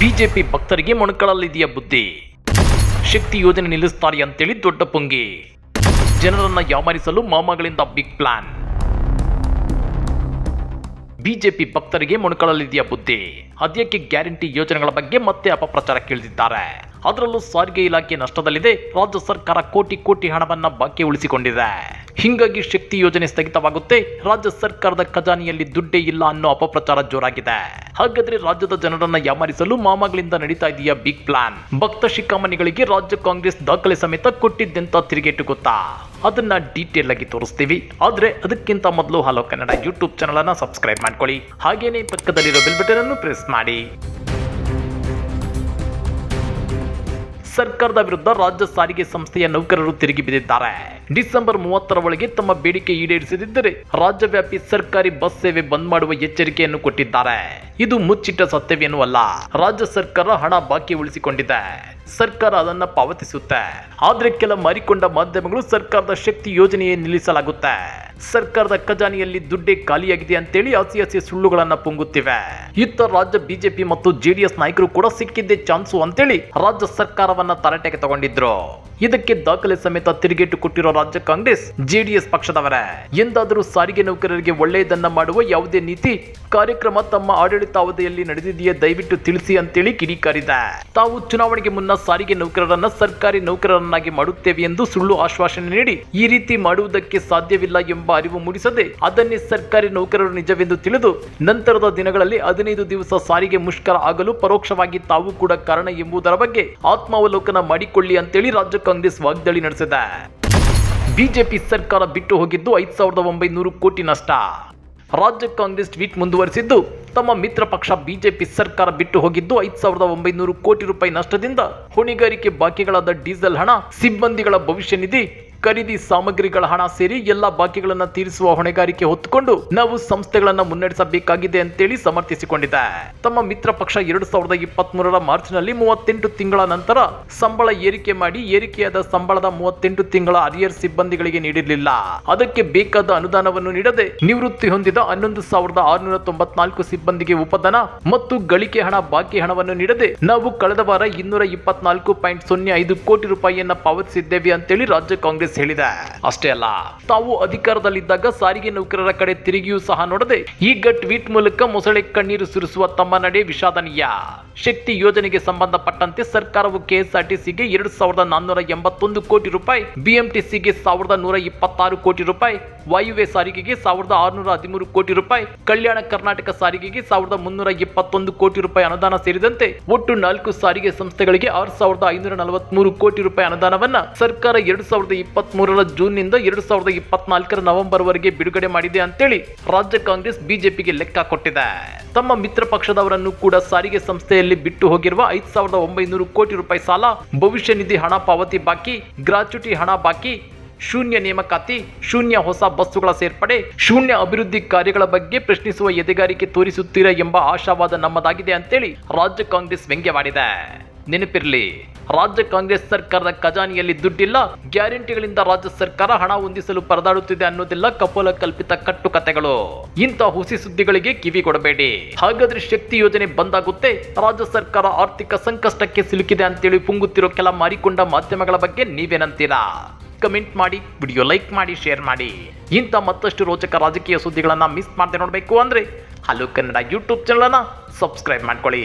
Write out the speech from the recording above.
BJP ಭಕ್ತರಿಗೆ ಮೊಣಕಳಲ್ಲಿದೆಯ ಬುದ್ಧಿ? ಶಕ್ತಿ ಯೋಜನೆ ನಿಲ್ಲಿಸ್ತಾರೆ ಅಂತೇಳಿ ದೊಡ್ಡ ಪೊಂಗಿ. ಜನರನ್ನ ಯಾಮಾರಿಸಲು ಮಾಮಗಳಿಂದ ಬಿಗ್ ಪ್ಲಾನ್. ಬಿಜೆಪಿ ಭಕ್ತರಿಗೆ ಮೊಣಕಳಲ್ಲಿದೆಯ ಬುದ್ಧಿ? ಅದ್ಯಕ್ಕೆ ಗ್ಯಾರಂಟಿ ಯೋಜನೆಗಳ ಬಗ್ಗೆ ಮತ್ತೆ ಅಪಪ್ರಚಾರ ಕೇಳಿದ್ದಾರೆ ಅದರಲ್ಲೂ ಸಾರಿಗೆ ಇಲಾಖೆ ನಷ್ಟದಲ್ಲಿದೆ, ರಾಜ್ಯ ಸರ್ಕಾರ ಕೋಟಿ ಕೋಟಿ ಹಣವನ್ನ ಬಾಕಿ ಉಳಿಸಿಕೊಂಡಿದೆ. ಹಿಂಗಾಗಿ ಶಕ್ತಿ ಯೋಜನೆ ಸ್ಥಗಿತವಾಗುತ್ತೆ. ರಾಜ್ಯ ಸರ್ಕಾರದ ಖಜಾನೆಯಲ್ಲಿ ದುಡ್ಡೇ ಇಲ್ಲ ಅನ್ನೋ ಅಪಪ್ರಚಾರ ಜೋರಾಗಿದೆ. ಹಾಗಾದ್ರೆ ರಾಜ್ಯದ ಜನರನ್ನ ಯಾಮಾರಿಸಲು ಮಾಮಗಳಿಂದ ನಡೀತಾ ಇದೆಯಾ ಬಿಗ್ ಪ್ಲಾನ್ ಭಕ್ತ ಶಿಖಾಮಣಿಗಳಿಗೆ ರಾಜ್ಯ ಕಾಂಗ್ರೆಸ್ ದಾಖಲೆ ಸಮೇತ ಕೊಟ್ಟಿದ್ದೆಂತ ತಿರುಗೇಟು ಗೊತ್ತಾ? ಅದನ್ನ ಡೀಟೇಲ್ ಆಗಿ ತೋರಿಸ್ತೀವಿ. ಆದ್ರೆ ಅದಕ್ಕಿಂತ ಮೊದಲು ಹಲೋ ಕನ್ನಡ ಯೂಟ್ಯೂಬ್ ಚಾನಲ್ ಅನ್ನ ಸಬ್ಸ್ಕ್ರೈಬ್ ಮಾಡ್ಕೊಳ್ಳಿ. ಹಾಗೇನೆ ಪಕ್ಕದಲ್ಲಿರೋ ಬೆಲ್ ಬಟನ್ ಅನ್ನು ಪ್ರೆಸ್ ಮಾಡಿ. ಸರ್ಕಾರದ ವಿರುದ್ಧ ರಾಜ್ಯ ಸಾರಿಗೆ ಸಂಸ್ಥೆಯ ನೌಕರರು ತಿರುಗಿ ಬಿದ್ದಿದ್ದಾರೆ. ಡಿಸೆಂಬರ್ ಮೂವತ್ತರ ಒಳಗೆ ತಮ್ಮ ಬೇಡಿಕೆ ಈಡೇರಿಸದಿದ್ದರೆ ರಾಜ್ಯವ್ಯಾಪಿ ಸರ್ಕಾರಿ ಬಸ್ ಸೇವೆ ಬಂದ್ ಮಾಡುವ ಎಚ್ಚರಿಕೆಯನ್ನು ಕೊಟ್ಟಿದ್ದಾರೆ. ಇದು ಮುಚ್ಚಿಟ್ಟ ಸತ್ಯವೇನೂ ಅಲ್ಲ. ರಾಜ್ಯ ಸರ್ಕಾರ ಹಣ ಬಾಕಿ ಉಳಿಸಿಕೊಂಡಿದೆ. ಸರ್ಕಾರ ಅದನ್ನ ಪಾವತಿಸುತ್ತೆ. ಆದ್ರೆ ಕೆಲ ಮಾರಿಕೊಂಡ ಮಾಧ್ಯಮಗಳು ಸರ್ಕಾರದ ಶಕ್ತಿ ಯೋಜನೆಯೇ ನಿಲ್ಲಿಸಲಾಗುತ್ತೆ. ಸರ್ಕಾರದ ಖಜಾನೆಯಲ್ಲಿ ದುಡ್ಡೇ ಖಾಲಿಯಾಗಿದೆ ಅಂತೇಳಿ ಹಸಿ ಹಸಿ ಸುಳ್ಳುಗಳನ್ನ ಪೊಂಗುತ್ತಿವೆ. ಇತ್ತ ರಾಜ್ಯ ಬಿಜೆಪಿ ಮತ್ತು ಜೆಡಿಎಸ್ ನಾಯಕರು ಕೂಡ ಸಿಕ್ಕಿದ್ದೇ ಚಾನ್ಸು ಅಂತೇಳಿ ರಾಜ್ಯ ಸರ್ಕಾರವನ್ನ ತರಾಟೆಗೆ ತಗೊಂಡಿದ್ರು. ಇದಕ್ಕೆ ದಾಖಲೆ ಸಮೇತ ತಿರುಗೇಟು ಕೊಟ್ಟಿರೋ ರಾಜ್ಯ ಕಾಂಗ್ರೆಸ್, ಜೆಡಿಎಸ್ ಪಕ್ಷದವರೇ. ಎಂದಾದರೂ ಸಾರಿಗೆ ನೌಕರರಿಗೆ ಒಳ್ಳೆಯದನ್ನ ಮಾಡುವ ಯಾವುದೇ ನೀತಿ, ಕಾರ್ಯಕ್ರಮ ತಮ್ಮ ಆಡಳಿತಾವಧಿಯಲ್ಲಿ ನಡೆದಿದೆಯೇ ದಯವಿಟ್ಟು ತಿಳಿಸಿ ಅಂತೇಳಿ ಕಿಡಿಕಾರಿದೆ. ತಾವು ಚುನಾವಣೆಗೆ ಮುನ್ನ ಸಾರಿಗೆ ನೌಕರರನ್ನ ಸರ್ಕಾರಿ ನೌಕರರನ್ನಾಗಿ ಮಾಡುತ್ತೇವೆ ಎಂದು ಸುಳ್ಳು ಆಶ್ವಾಸನೆ ನೀಡಿ ಈ ರೀತಿ ಮಾಡುವುದಕ್ಕೆ ಸಾಧ್ಯವಿಲ್ಲ ಎಂಬ ಅರಿವು ಮೂಡಿಸದೆ ಅದನ್ನೇ ಸರ್ಕಾರಿ ನೌಕರರು ನಿಜವೆಂದು ತಿಳಿದು ನಂತರದ ದಿನಗಳಲ್ಲಿ ಹದಿನೈದು ದಿವಸ ಸಾರಿಗೆ ಮುಷ್ಕರ ಆಗಲು ಪರೋಕ್ಷವಾಗಿ ತಾವು ಕೂಡ ಕಾರಣ ಎಂಬುದರ ಬಗ್ಗೆ ಆತ್ಮಾವಲೋಕನ ಮಾಡಿಕೊಳ್ಳಿ ಅಂತೇಳಿ ರಾಜ್ಯ ಕಾಂಗ್ರೆಸ್ ವಾಗ್ದಾಳಿ ನಡೆಸಿದೆ. ಬಿಜೆಪಿ ಸರ್ಕಾರ ಬಿಟ್ಟು ಹೋಗಿದ್ದು ಐದು ಸಾವಿರದ ಒಂಬೈನೂರು ಕೋಟಿ ನಷ್ಟ. ರಾಜ್ಯ ಕಾಂಗ್ರೆಸ್ ಟ್ವೀಟ್ ಮುಂದುವರಿಸಿದ್ದು, ತಮ್ಮ ಮಿತ್ರ ಪಕ್ಷ ಬಿಜೆಪಿ ಸರ್ಕಾರ ಬಿಟ್ಟು ಹೋಗಿದ್ದು ಐದು ಸಾವಿರದ ಒಂಬೈನೂರು ಕೋಟಿ ರೂಪಾಯಿ ನಷ್ಟದಿಂದ ಹೊಣೆಗಾರಿಕೆ ಬಾಕಿಗಳಾದ ಡೀಸೆಲ್ ಹಣ, ಸಿಬ್ಬಂದಿಗಳ ಭವಿಷ್ಯ ನಿಧಿ ಖರೀದಿ ಸಾಮಗ್ರಿಗಳ ಹಣ ಸೇರಿ ಎಲ್ಲ ಬಾಕಿಗಳನ್ನ ತೀರಿಸುವ ಹೊಣೆಗಾರಿಕೆ ಹೊತ್ತುಕೊಂಡು ನಾವು ಸಂಸ್ಥೆಗಳನ್ನ ಮುನ್ನಡೆಸಬೇಕಾಗಿದೆ ಅಂತೇಳಿ ಸಮರ್ಥಿಸಿಕೊಂಡಿದೆ. ತಮ್ಮ ಮಿತ್ರ ಪಕ್ಷ ಎರಡು ಸಾವಿರದ ಇಪ್ಪತ್ತ್ ಮೂರರ ಮಾರ್ಚ್ನಲ್ಲಿ ಮೂವತ್ತೆಂಟು ತಿಂಗಳ ನಂತರ ಸಂಬಳ ಏರಿಕೆ ಮಾಡಿ ಏರಿಕೆಯಾದ ಸಂಬಳದ ಮೂವತ್ತೆಂಟು ತಿಂಗಳ ಅರಿಯರ್ ಸಿಬ್ಬಂದಿಗಳಿಗೆ ನೀಡಿರಲಿಲ್ಲ. ಅದಕ್ಕೆ ಬೇಕಾದ ಅನುದಾನವನ್ನು ನೀಡದೆ ನಿವೃತ್ತಿ ಹೊಂದಿದ ಹನ್ನೊಂದು ಸಾವಿರದ ಆರುನೂರ ತೊಂಬತ್ನಾಲ್ಕು ಸಿಬ್ಬಂದಿಗೆ ಉಪಧನ ಮತ್ತು ಗಳಿಕೆ ಹಣ ಬಾಕಿ ಹಣವನ್ನು ನೀಡದೆ ನಾವು ಕಳೆದ ವಾರ ಇನ್ನೂರ ಇಪ್ಪತ್ನಾಲ್ಕು ಪಾಯಿಂಟ್ ಸೊನ್ನೆ ಐದು ಕೋಟಿ ರೂಪಾಯಿಯನ್ನ ಪಾವತಿಸಿದ್ದೇವೆ ಅಂತೇಳಿ ರಾಜ್ಯ ಕಾಂಗ್ರೆಸ್ ಹೇಳಿದೆ. ಅಷ್ಟೇ ಅಲ್ಲ, ತಾವು ಅಧಿಕಾರದಲ್ಲಿದ್ದಾಗ ಸಾರಿಗೆ ನೌಕರರ ಕಡೆ ತಿರುಗಿಯೂ ಸಹ ನೋಡದೆ ಈಗ ಟ್ವೀಟ್ ಮೂಲಕ ಮೊಸಳೆ ಕಣ್ಣೀರು ಸುರಿಸುವ ತಮ್ಮ ನಡೆ ವಿಷಾದನೀಯ. ಶಕ್ತಿ ಯೋಜನೆಗೆ ಸಂಬಂಧಪಟ್ಟಂತೆ ಸರ್ಕಾರವು ಕೆಎಸ್ಆರ್ಟಿಸಿಗೆ ಎರಡು ಸಾವಿರದ ನಾನ್ನೂರ ಎಂಬತ್ತೊಂದು ಕೋಟಿ ರೂಪಾಯಿ, ಬಿಎಂಟಿಸಿಗೆ ಸಾವಿರದ ನೂರ ಇಪ್ಪತ್ತಾರು ಕೋಟಿ ರೂಪಾಯಿ ವಾಯುವೆ ಸಾರಿಗೆಗೆ ಸಾವಿರದ ಆರುನೂರ ಹದಿಮೂರು ಕೋಟಿ ರೂಪಾಯಿ, ಕಲ್ಯಾಣ ಕರ್ನಾಟಕ ಸಾರಿಗೆಗೆ ಸಾವಿರದ ಮುನ್ನೂರ ಇಪ್ಪತ್ತೊಂದು ಕೋಟಿ ರೂಪಾಯಿ ಅನುದಾನ ಸೇರಿದಂತೆ ಒಟ್ಟು ನಾಲ್ಕು ಸಾರಿಗೆ ಸಂಸ್ಥೆಗಳಿಗೆ ಆರು ಸಾವಿರದ ಐನೂರ ನಲವತ್ಮೂರು ಕೋಟಿ ರೂಪಾಯಿ ಅನುದಾನವನ್ನ ಸರ್ಕಾರ ಎರಡು ಸಾವಿರದ ಇಪ್ಪತ್ತ್ ಮೂರರ ಜೂನ್ನಿಂದ ಎರಡು ಸಾವಿರದ ಇಪ್ಪತ್ನಾಲ್ಕರ ನವೆಂಬರ್ ವರೆಗೆ ಬಿಡುಗಡೆ ಮಾಡಿದೆ ಅಂತೇಳಿ ರಾಜ್ಯ ಕಾಂಗ್ರೆಸ್ ಬಿಜೆಪಿಗೆ ಲೆಕ್ಕ ಕೊಟ್ಟಿದೆ. ತಮ್ಮ ಮಿತ್ರ ಪಕ್ಷದವರನ್ನು ಕೂಡ ಸಾರಿಗೆ ಸಂಸ್ಥೆಯಲ್ಲಿ ಬಿಟ್ಟು ಹೋಗಿರುವ ಐದು ಸಾವಿರದ ಒಂಬೈನೂರು ಕೋಟಿ ರೂಪಾಯಿ ಸಾಲ, ಭವಿಷ್ಯ ನಿಧಿ ಹಣ ಪಾವತಿ ಬಾಕಿ, ಗ್ರಾಚ್ಯುಟಿ ಹಣ ಬಾಕಿ, ಶೂನ್ಯ ನೇಮಕಾತಿ ಶೂನ್ಯ ಹೊಸ ಬಸ್ಸುಗಳ ಸೇರ್ಪಡೆ, ಶೂನ್ಯ ಅಭಿವೃದ್ಧಿ ಕಾರ್ಯಗಳ ಬಗ್ಗೆ ಪ್ರಶ್ನಿಸುವ ಎದೆಗಾರಿಕೆ ತೋರಿಸುತ್ತೀರಾ ಎಂಬ ಆಶಾವಾದ ನಮ್ಮದಾಗಿದೆ ಅಂತೇಳಿ ರಾಜ್ಯ ಕಾಂಗ್ರೆಸ್ ವ್ಯಂಗ್ಯವಾಡಿದೆ ನೆನಪಿರಲಿ, ರಾಜ್ಯ ಕಾಂಗ್ರೆಸ್ ಸರ್ಕಾರದ ಖಜಾನೆಯಲ್ಲಿ ದುಡ್ಡಿಲ್ಲ, ಗ್ಯಾರಂಟಿಗಳಿಂದ ರಾಜ್ಯ ಸರ್ಕಾರ ಹಣ ಹೊಂದಿಸಲು ಪರದಾಡುತ್ತಿದೆ ಅನ್ನೋದೆಲ್ಲ ಕಪೋಲ ಕಲ್ಪಿತ ಕಟ್ಟುಕತೆಗಳು ಇಂಥ ಹುಸಿ ಸುದ್ದಿಗಳಿಗೆ ಕಿವಿ ಕೊಡಬೇಡಿ. ಹಾಗಾದ್ರೆ ಶಕ್ತಿ ಯೋಜನೆ ಬಂದಾಗುತ್ತೆ, ರಾಜ್ಯ ಸರ್ಕಾರ ಆರ್ಥಿಕ ಸಂಕಷ್ಟಕ್ಕೆ ಸಿಲುಕಿದೆ ಅಂತೇಳಿ ಪುಂಗುತ್ತಿರೋ ಕೆಲ ಮಾರಿಕೊಂಡ ಮಾಧ್ಯಮಗಳ ಬಗ್ಗೆ ನೀವೇನಂತೀರಾ? ಕಮೆಂಟ್ ಮಾಡಿ, ವಿಡಿಯೋ ಲೈಕ್ ಮಾಡಿ, ಶೇರ್ ಮಾಡಿ. ಇಂಥ ಮತ್ತಷ್ಟು ರೋಚಕ ರಾಜಕೀಯ ಸುದ್ದಿಗಳನ್ನು ಮಿಸ್ ಮಾಡದೆ ನೋಡಬೇಕು ಅಂದ್ರೆ, ಹಲೋ ಕನ್ನಡ ಯೂಟ್ಯೂಬ್ ಚಾನಲನ್ನು ಸಬ್ಸ್ಕ್ರೈಬ್ ಮಾಡ್ಕೊಳ್ಳಿ.